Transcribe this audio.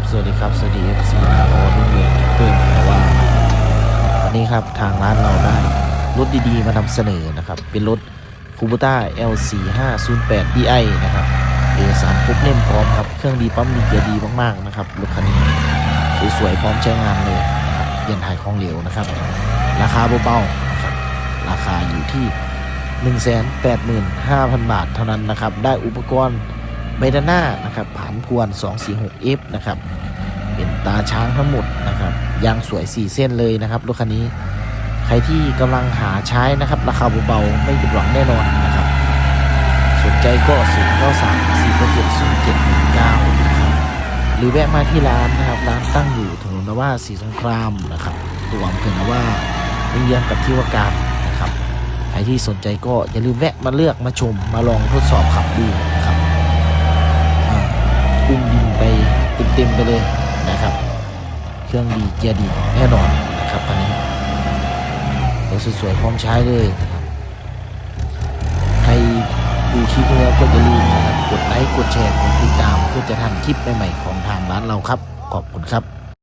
FC นะออรุ่นเรืองเพิ่มแต่ว่าวันนี้ครับทางร้านเราได้รถดีๆ มานำเสนอนะครับ เป็นรถคูบูต้า L4508 DI นะครับเอสารครบเล่มพร้อมครับ เครื่องดีปั๊มดีเกียร์ดีมากๆนะครับรถคันนี้สวยๆพร้อมใช้งานเลยนะครับเย็นถ่ายของเหลวนะครับ ราคาเบาๆนะครับราคาอยู่ที่ 185,000 บาทเท่านั้นนะครับ ได้อุปกรณ์ บดาน่านะครับผานพวน 246F นะครับเป็นตาช้างทั้งหมดนะครับยางสวย 4 เส้นเลยนะครับรถคันนี้ใครที่กำลังหาใช้นะครับ ราคาเบาๆไม่ผิดหวังแน่นอนนะครับ สนใจก็0 9 3 4 7 0 7 1 9นะครับหรือแวะมาที่ร้านนะครับ ร้านตั้งอยู่ถนนนว่าสีสงครามนะครับตัวอำเภอนว่าเยือนกับที่ว่าการนะครับใครที่สนใจก็อย่าลืมแวะมาเลือกมาชมมาลองทดสอบขับดูนะครับ เต็มไปเลยนะครับ เครื่องดีเกียร์ดีแน่นอนนะครับคันนี้รถสวยๆพร้อมใช้เลยนะครับใครดูคลิปแล้วก็อย่าลืมนะครับกดไลค์กดแชร์กดติดตามเพื่อจะทันคลิปใหม่ๆของทางร้านเราครับ ขอบคุณครับ